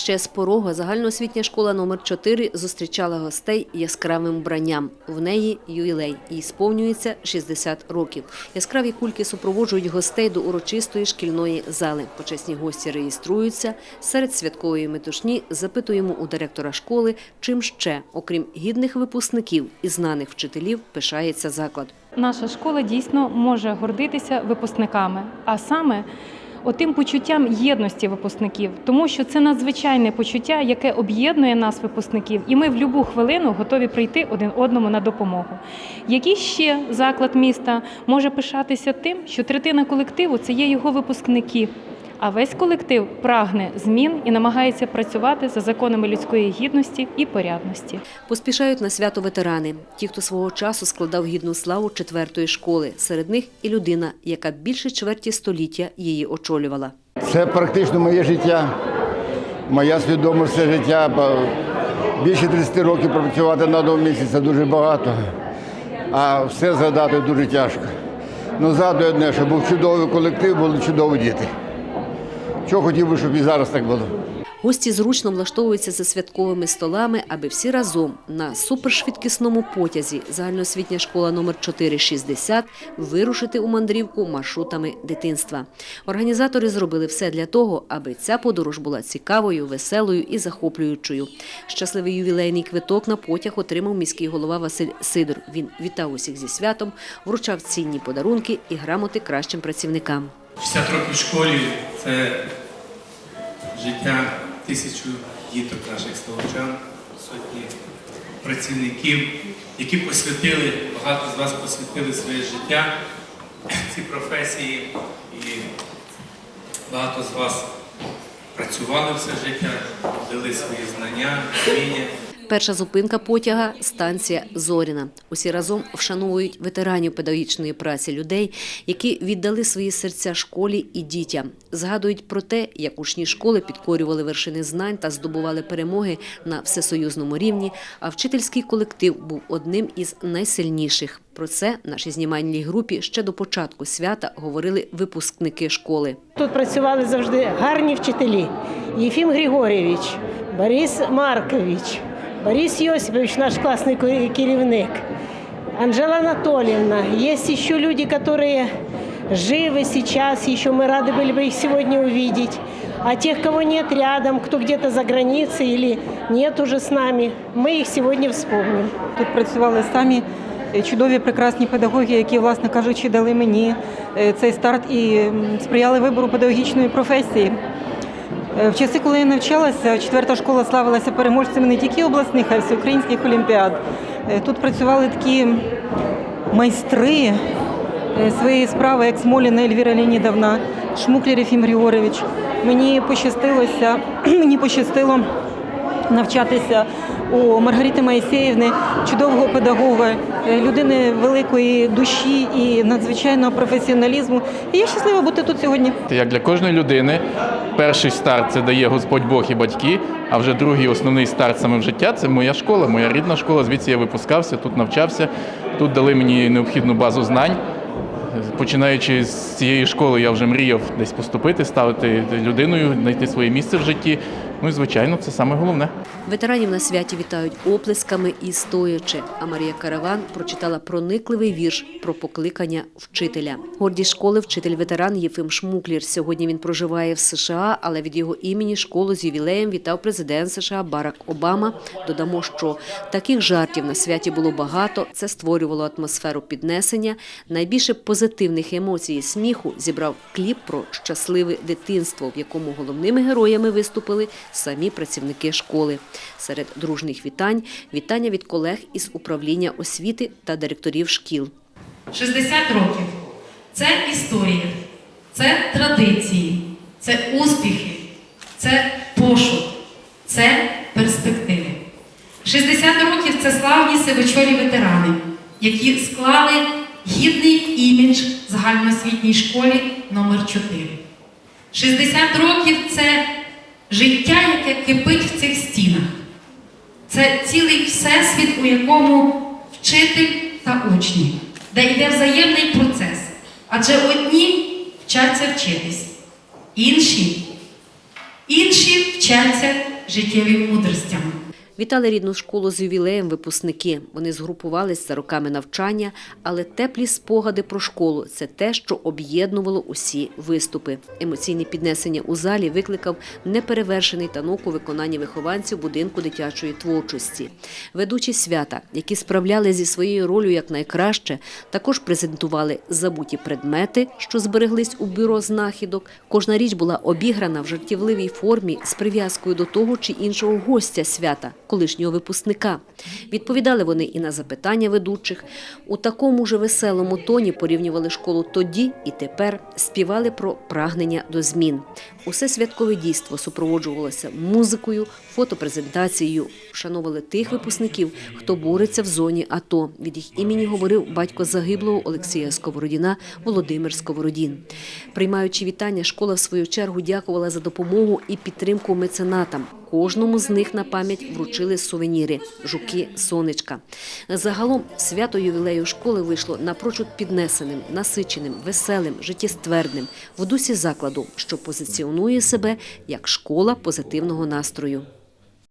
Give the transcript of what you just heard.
Ще з порога загальноосвітня школа номер 4 зустрічала гостей яскравим вбранням. В неї ювілей. Їй сповнюється 60 років. Яскраві кульки супроводжують гостей до урочистої шкільної зали. Почесні гості реєструються. Серед святкової метушні запитуємо у директора школи, чим ще, окрім гідних випускників і знаних вчителів, пишається заклад. Наша школа дійсно може гордитися випускниками, а саме отим почуттям єдності випускників, тому що це надзвичайне почуття, яке об'єднує нас, випускників, і ми в будь-яку хвилину готові прийти один одному на допомогу. Який ще заклад міста може пишатися тим, що третина колективу це є його випускники. А весь колектив прагне змін і намагається працювати за законами людської гідності і порядності. Поспішають на свято ветерани, ті, хто свого часу складав гідну славу четвертої школи. Серед них і людина, яка більше чверті століття її очолювала. Це практично моє життя, моя свідомість все життя. Більше 30 років пропрацювати на одному місці це дуже багато, а все згадати дуже тяжко. Ну, згадую одне, що був чудовий колектив, були чудові діти. Що хотів би, щоб і зараз так було. Гості зручно влаштовуються за святковими столами, аби всі разом на супершвидкісному потязі загальноосвітня школа номер 460 вирушити у мандрівку маршрутами дитинства. Організатори зробили все для того, аби ця подорож була цікавою, веселою і захоплюючою. Щасливий ювілейний квиток на потяг отримав міський голова Василь Сидор. Він вітав усіх зі святом, вручав цінні подарунки і грамоти кращим працівникам. 60 років в школі це життя тисячу діток наших словачан, сотні працівників, які посвятили, багато з вас посвятили своє життя цій професії, і багато з вас працювали все життя, дали свої знання, вміння. Перша зупинка потяга – станція Зоріна. Усі разом вшановують ветеранів педагогічної праці людей, які віддали свої серця школі і дітям. Згадують про те, як учні школи підкорювали вершини знань та здобували перемоги на всесоюзному рівні, а вчительський колектив був одним із найсильніших. Про це нашій знімальній групі ще до початку свята говорили випускники школи. Тут працювали завжди гарні вчителі. Єфім Григорійович, Борис Маркович, Борис Йосипович, наш класний ке- керівник, Анжела Анатольевна. Есть еще люди, которые живы сейчас, еще мы рады были бы их сегодня увидеть. А тех, кого нет рядом, кто где-то за границей или нет уже с нами, мы их сегодня вспомним. Тут працювали самі е, чудові, прекрасні педагоги, які, власне кажучи, дали мені е, цей старт і м, сприяли вибору педагогічної професії. Е, В часи, коли я навчалася, четверта школа славилася переможцями не тільки обласних, а й всеукраїнських олімпіад. Е, Тут працювали такі майстри е, своєї справи, як Смоліна Ельвіра Леонідовна, Шмуклер Ефім Григорович. Мені пощастилося, мені пощастило навчатися у Маргарити Моїсеївни, чудового педагога, е, людини великої душі і надзвичайного професіоналізму. І я щаслива бути тут сьогодні. Як для кожної людини, перший старт це дає Господь Бог і батьки, а вже другий основний старт саме в життя це моя школа, моя рідна школа. Звідси я випускався, тут навчався, тут дали мені необхідну базу знань. Починаючи з цієї школи, я вже мріяв десь поступити, стати людиною, знайти своє місце в житті. Ну і звичайно, це саме головне. Ветеранів на святі вітають оплесками і стоячи. А Марія Караван прочитала проникливий вірш про покликання вчителя. Гордість школи вчитель-ветеран Єфим Шмуклір. Сьогодні він проживає в США, але від його імені школу з ювілеєм вітав президент США Барак Обама. Додамо, що таких жартів на святі було багато. Це створювало атмосферу піднесення. Найбільше позитивних емоцій і сміху зібрав кліп про щасливе дитинство, в якому головними героями виступили самі працівники школи. Серед дружних вітань вітання від колег із управління освіти та директорів шкіл. 60 років це історія, це традиції, це успіхи, це пошук, це перспективи. 60 років це славні сивочолі ветерани, які склали гідний імідж загальноосвітній школі номер 4 60 років це життя, яке кипить в цих стінах. Це цілий всесвіт, у якому вчитель та учні, де йде взаємний процес. Адже одні вчаться вчитись, інші, інші вчаться. життєвим мудростям. Вітали рідну школу з ювілеєм випускники. Вони згрупувались за роками навчання, але теплі спогади про школу це те, що об'єднувало усі виступи. Емоційне піднесення у залі викликав неперевершений танок у виконанні вихованців будинку дитячої творчості. Ведучі свята, які справляли зі своєю ролью як найкраще, також презентували забуті предмети, що збереглись у бюро знахідок. Кожна річ була обіграна в жартівливій формі з прив'язкою до того чи іншого гостя свята, колишнього випускника. Відповідали вони і на запитання ведучих. У такому ж веселому тоні порівнювали школу тоді і тепер, співали про прагнення до змін. Усе святкове дійство супроводжувалося музикою, фотопрезентацією. Вшановували тих випускників, хто бореться в зоні АТО. Від їх імені говорив батько загиблого Олексія Сковородіна Володимир Сковородін. Приймаючи вітання, школа в свою чергу дякувала за допомогу і підтримку меценатам. Кожному з них на пам'ять вручили сувеніри – жуки сонечка. Загалом свято ювілею школи вийшло напрочуд піднесеним, насиченим, веселим, життєствердним в дусі закладу, що позиціонує себе як школа позитивного настрою.